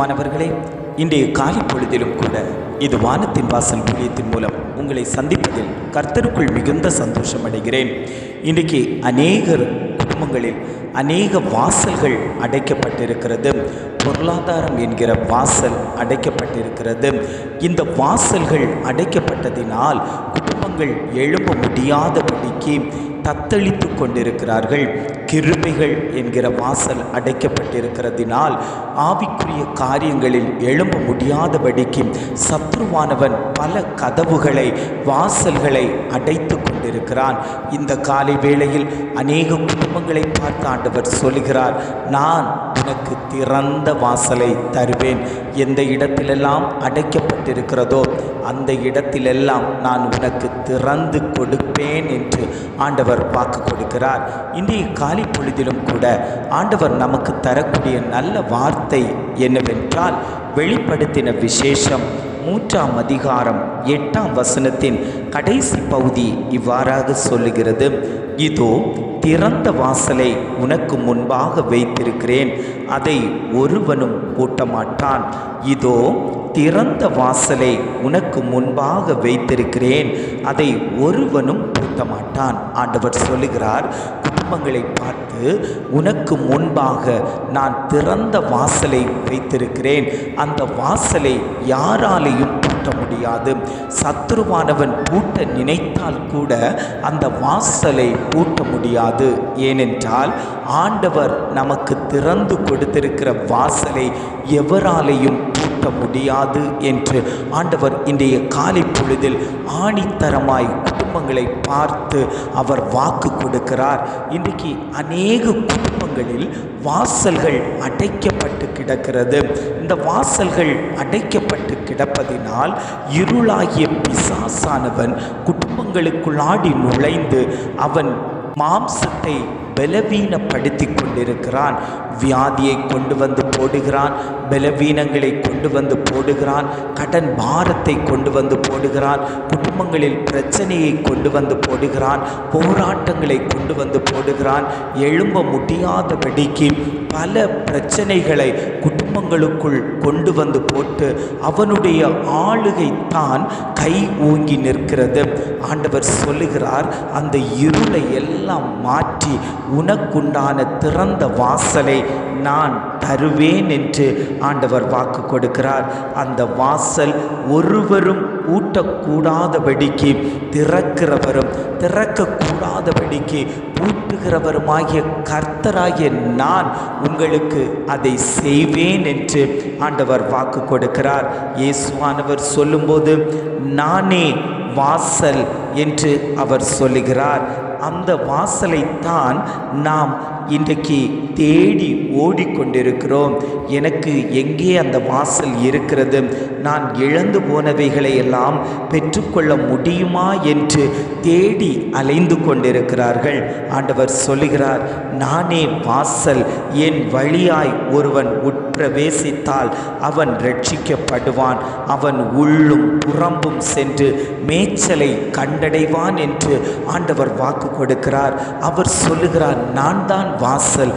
பிரியமானவர்களே இன்றைய காலை பொழுதிலும் கூட இது வானத்தின் வாசல் ஊழியத்தின் மூலம் உங்களை சந்திப்பதில் கர்த்தருக்குள் மிகுந்த சந்தோஷம் அடைகிறேன். இன்றைக்கு அநேகர் குடும்பங்களில் அநேக வாசல்கள் அடைக்கப்பட்டிருக்கிறது. பொருளாதாரம் என்கிற வாசல் அடைக்கப்பட்டிருக்கிறது. இந்த வாசல்கள் அடைக்கப்பட்டதினால் மக்கள் எழும்ப முடியாதபடிக்கு தத்தளித்து கொண்டிருக்கிறார்கள். கிருபைகள் என்கிற வாசல் அடைக்கப்பட்டிருக்கிறதினால் ஆவிக்குரிய காரியங்களில் எழும்ப முடியாதபடிக்கு சத்ருவானவன் பல கதவுகளை வாசல்களை அடைத்து கொண்டிருக்கிறான். இந்த காலை வேளையில் அநேக குடும்பங்களை பார்த்து ஆண்டவர் சொல்கிறார் நான் உனக்கு திறந்த வாசலை தருவேன். எந்த இடத்திலெல்லாம் அடைக்கப்பட்டிருக்கிறதோ அந்த இடத்திலெல்லாம் நான் உனக்கு திறந்து கொடுப்பேன் என்று ஆண்டவர் வாக்கு கொடுக்கிறார். இன்றைய காலை பொழுதிலும் கூட ஆண்டவர் நமக்கு தரக்கூடிய நல்ல வார்த்தை என்னவென்றால் வெளிப்படுத்தின விசேஷம் மூன்றாம் அதிகாரம் எட்டாம் வசனத்தின் கடைசி பகுதி இவ்வாறாக சொல்லுகிறது. இதோ திறந்த வாசலை உனக்கு முன்பாக வைத்திருக்கிறேன். அதை ஒருவனும் பூட்டமாட்டான் இதோ திறந்த வாசலை உனக்கு முன்பாக வைத்திருக்கிறேன். அதை ஒருவனும் பூட்டமாட்டான் ஆண்டவர் சொல்லுகிறார் ஆத்மங்களை பார்த்து உனக்கு முன்பாக நான் திறந்த வாசலை வைத்திருக்கிறேன். அந்த வாசலை யாராலையும் பூட்ட முடியாது. சத்துருவானவன் பூட்ட நினைத்தால் கூட அந்த வாசலை பூட்ட முடியாது. ஏனென்றால் ஆண்டவர் நமக்கு திறந்து கொடுத்திருக்கிற வாசலை எவராலையும் பூட்ட முடியாது என்று ஆண்டவர் இன்றைய காலை பொழுதில் ஆணித்தரமாய் குடும்பங்களை பார்த்து அவர் வாக்கு கொடுக்கிறார். இன்றைக்கு அநேக குடும்பங்களில் வாசல்கள் அடைக்கப்பட்டு கிடக்கிறது. இந்த வாசல்கள் அடைக்கப்பட்டு கிடப்பதினால் இருளாகிய பிசாசானவன் குடும்பங்களுக்குள்ளாடி நுழைந்து அவன் மாம்சத்தை பலவீனப்படுத்தி கொண்டிருக்கிறான். வியாதியை கொண்டு வந்து போடுகிறான். பலவீனங்களை கொண்டு வந்து போடுகிறான். கடன் பாரத்தை கொண்டு வந்து போடுகிறான். குடும்பங்களில் பிரச்சனையை கொண்டு வந்து போடுகிறான். போராட்டங்களை கொண்டு வந்து போடுகிறான். எழும்ப முடியாதபடிக்கு பல பிரச்சனைகளை உங்களுக்குள் கொண்டு வந்து போட்டு அவனுடைய ஆளுகை தான் கை ஓங்கி நிற்கிறது. ஆண்டவர் சொல்லுகிறார் அந்த இருளை எல்லாம் மாற்றி உனக்குண்டான திறந்த வாசலை நான் தருவேன் என்று ஆண்டவர் வாக்கு கொடுக்கிறார். அந்த வாசல் ஒருவரும் ஊட்டக்கூடாதபடிக்கு திறக்கிறவரும் திறக்கக்கூடாதபடிக்கு பூட்டுகிறவருமாகிய கர்த்தராகிய நான் உங்களுக்கு அதை செய்வேன் என்று ஆண்டவர் வாக்கு கொடுக்கிறார். இயேசுவானவர் சொல்லும்போது நானே வாசல் என்று அவர் சொல்லுகிறார். அந்த வாசலைத்தான் நாம் இன்றைக்கு தேடி ஓடிக்கொண்டிருக்கிறோம். எனக்கு எங்கே அந்த வாசல் இருக்கிறது? நான் இழந்து போனவைகளை எல்லாம் பெற்றுக்கொள்ள முடியுமா என்று தேடி அலைந்து கொண்டிருக்கிறார்கள். ஆண்டவர் சொல்லுகிறார் நானே வாசல் என் வழியாய் ஒருவன் பிரவேசித்தால் அவன் ரட்சிக்கப்படுவான் அவன் உள்ளும் புறம்பும் சென்று மேய்ச்சலை கண்டடைவான் என்று ஆண்டவர் வாக்கு கொடுக்கிறார். அவர் சொல்லுகிறார் நான் தான் வாசல்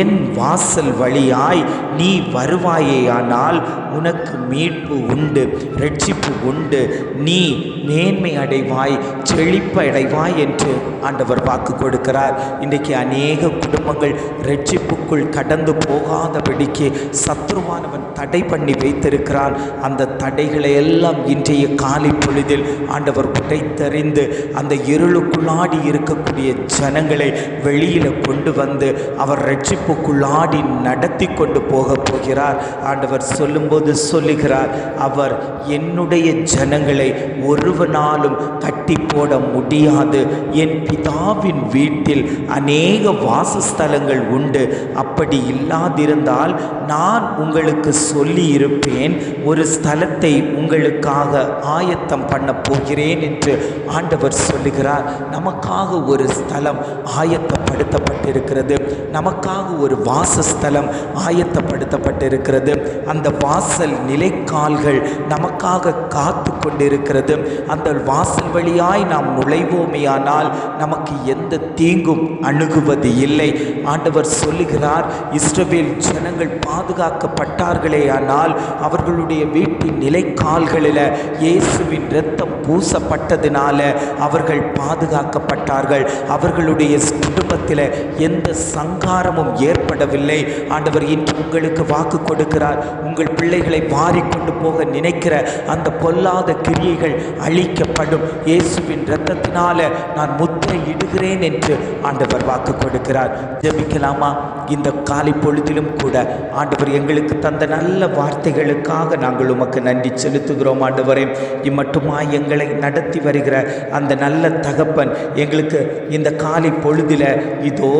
என் வாசல் வழியாய் நீ வருவாயேயானால் உனக்கு மீட்பு உண்டு ரட்சிப்பு உண்டு. நீ மேன்மை அடைவாய் செழிப்பு அடைவாய் என்று ஆண்டவர் வாக்கு கொடுக்கிறார். இன்றைக்கு அநேக குடும்பங்கள் ரட்சிப்புக்குள் கடந்து போகாதபடிக்கு சத்ருவானவன் தடை பண்ணி வைத்திருக்கிறான். அந்த தடைகளை எல்லாம் இன்றைய காலை பொழுதில் ஆண்டவர் உடைத்தறிந்து அந்த இருளுக்குள்ளாடி இருக்கக்கூடிய ஜனங்களை வெளியில் கொண்டு வந்து அவர் ரட்சிப்புக்குள்ளாடி நடத்தி கொண்டு போக போகிறார். ஆண்டவர் சொல்லும்போது சொல்லுகிறார் அவர் என்னுடைய ஜனங்களை ஒருவனாலும் கட்டி போட முடியாது. என் பிதாவின் வீட்டில் அநேக வாசஸ்தலங்கள் உண்டு. அப்படி இல்லாதிருந்தால் நான் நான் உங்களுக்கு சொல்லி இருப்பேன் ஒரு ஸ்தலத்தை உங்களுக்காக ஆயத்தம் பண்ண போகிறேன் என்று ஆண்டவர் சொல்லுகிறார். நமக்காக ஒரு ஸ்தலம் ஆயத்தப்படுத்தப்பட்டிருக்கிறது. நமக்காக ஒரு வாசஸ்தலம் ஆயத்தப்படுத்தப்பட்டிருக்கிறது. அந்த வாசல் நிலைக்கால்கள் நமக்காக காத்து கொண்டிருக்கிறது. அந்த வாசல் வழியாய் நாம் நுழைவோமேயானால் நமக்கு எந்த தீங்கும் அணுகுவது இல்லை. ஆண்டவர் சொல்லுகிறார் இஸ்ரவேல் ஜனங்கள் பாதுகா பாதுகாக்கப்பட்டார்களே ஆனால் அவர்களுடைய வீட்டின் நிலைக்கால்களில் இயேசுவின் இரத்தம் பூசப்பட்டதினால அவர்கள் பாதுகாக்கப்பட்டார்கள். அவர்களுடைய குடும்பத்தில் எந்த சங்காரமும் ஏற்படவில்லை. ஆண்டவர் இன்று உங்களுக்கு வாக்கு கொடுக்கிறார். உங்கள் பிள்ளைகளை மாறிக்கொண்டு போக நினைக்கிற அந்த பொல்லாத கிரியைகள் அழிக்கப்படும். இயேசுவின் இரத்தத்தினால நான் முத்திரை இடுகிறேன் என்று ஆண்டவர் வாக்கு கொடுக்கிறார். ஜெபிக்கலாமா? இந்த காலை பொழுதிலும் கூட ஆண்டவர் எங்களுக்கு தந்த நல்ல வார்த்தைகளுக்காக நாங்கள் உமக்கு நன்றி செலுத்துகிறோம் ஆண்டவரே. இம்மட்டுமா எங்களை நடத்தி வருகிற அந்த நல்ல தகப்பன் எங்களுக்கு இந்த காலை பொழுதில் இதோ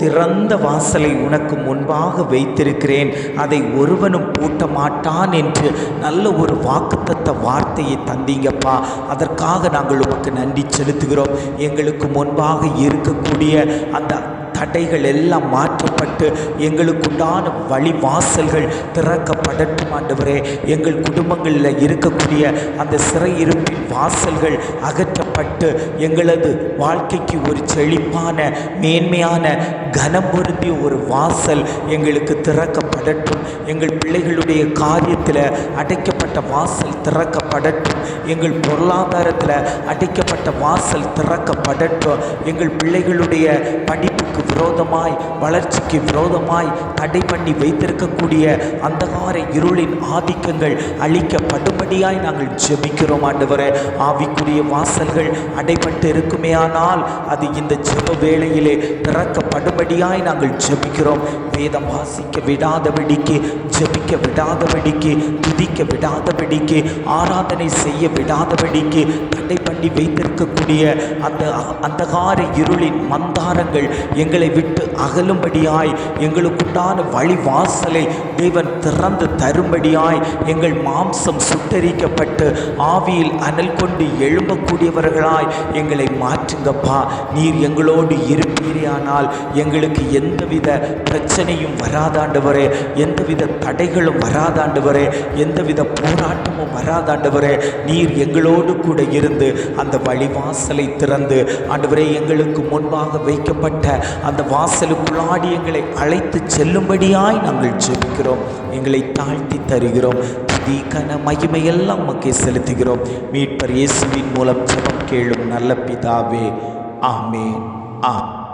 திறந்த வாசலை உனக்கு முன்பாக வைத்திருக்கிறேன். அதை ஒருவனும் பூட்ட மாட்டான் என்று நல்ல ஒரு வாக்குத்தத்த வார்த்தையை தந்தீங்கப்பா. அதற்காக நாங்கள் உமக்கு நன்றி செலுத்துகிறோம். எங்களுக்கு முன்பாக இருக்கக்கூடிய அந்த தடைகள் எல்லாம் மாற்றப்பட்டு எங்களுக்குண்டான வழி வாசல்கள் திறக்கப்படட்டும் ஆண்டவரே. எங்கள் குடும்பங்களில் இருக்கக்கூடிய அந்த சிறையிருப்பின் வாசல்கள் அகற்றப்பட்டு எங்களது வாழ்க்கைக்கு ஒரு செழிப்பான மேன்மையான கனம் பொருந்திய ஒரு வாசல் எங்களுக்கு திறக்கப்படட்டும். எங்கள் பிள்ளைகளுடைய காரியத்தில் அடைக்க அடைக்கப்பட்ட வாசல் திறக்கப்படட்டும். எங்கள் பொருளாதாரத்தில் அடைக்கப்பட்ட வாசல் திறக்கப்படட்டும். எங்கள் பிள்ளைகளுடைய படிப்புக்கு விரோதமாய் வளர்ச்சிக்கு விரோதமாய் தடை பண்ணி வைத்திருக்கக்கூடிய அந்தகார இருளின் ஆதிக்கங்கள் அழிக்கப்படும்படியாய் நாங்கள் ஜெபிக்கிறோம் ஆண்டவரே. ஆவிக்குரிய வாசல்கள் அடைபட்டு இருக்குமேயானால் அது இந்த ஜெப வேளையிலே திறக்கப்படும்படியாய் நாங்கள் ஜெபிக்கிறோம். வேதம் வாசிக்க விடாதபடிக்கு துதிக்க விடாதபடிக்கு துதிக்க விடாதபடிக்கு ஆராதனை செய்ய விடாதபடிக்கு தடை பண்ணி வைத்திருக்கக்கூடிய அந்த அந்தகார இருளின் மந்தாரங்கள் எங்களை விட்டு அகலும்படியாய் எங்களுக்குண்டான வழிவாசலை தேவன் திறந்து தரும்படியாய் எங்கள் மாம்சம் சுட்டரிக்கப்பட்டு ஆவியில் அனல் கொண்டு எழும்பக்கூடியவர்களாய் எங்களை மாற்றுங்கப்பா. நீர் எங்களோடு இருப்பீரேயானால் எங்களுக்கு எந்தவித பிரச்சனையும் வராதாண்டவரே. எந்தவித தடைகளும் வராதாண்டவரே. எந்தவித போராட்டமும் வராதாண்டவரே. நீர் எங்களோடு கூட இருந்து அந்த வழிவாசலை திறந்து ஆண்டவரே எங்களுக்கு முன்பாக வைக்கப்பட்ட அந்த வாசலுக்குள்ளாடி எங்களை அழைத்து செல்லும்படியாய் நாங்கள் ஜெபிக்கிறோம். எங்களை தாழ்த்தி தருகிறோம். துதி மகிமையெல்லாம் உமக்கே செலுத்துகிறோம். மீட்பர் இயேசுவின் மூலம் ஜபம் கேளும் நல்ல பிதாவே. ஆமே ஆ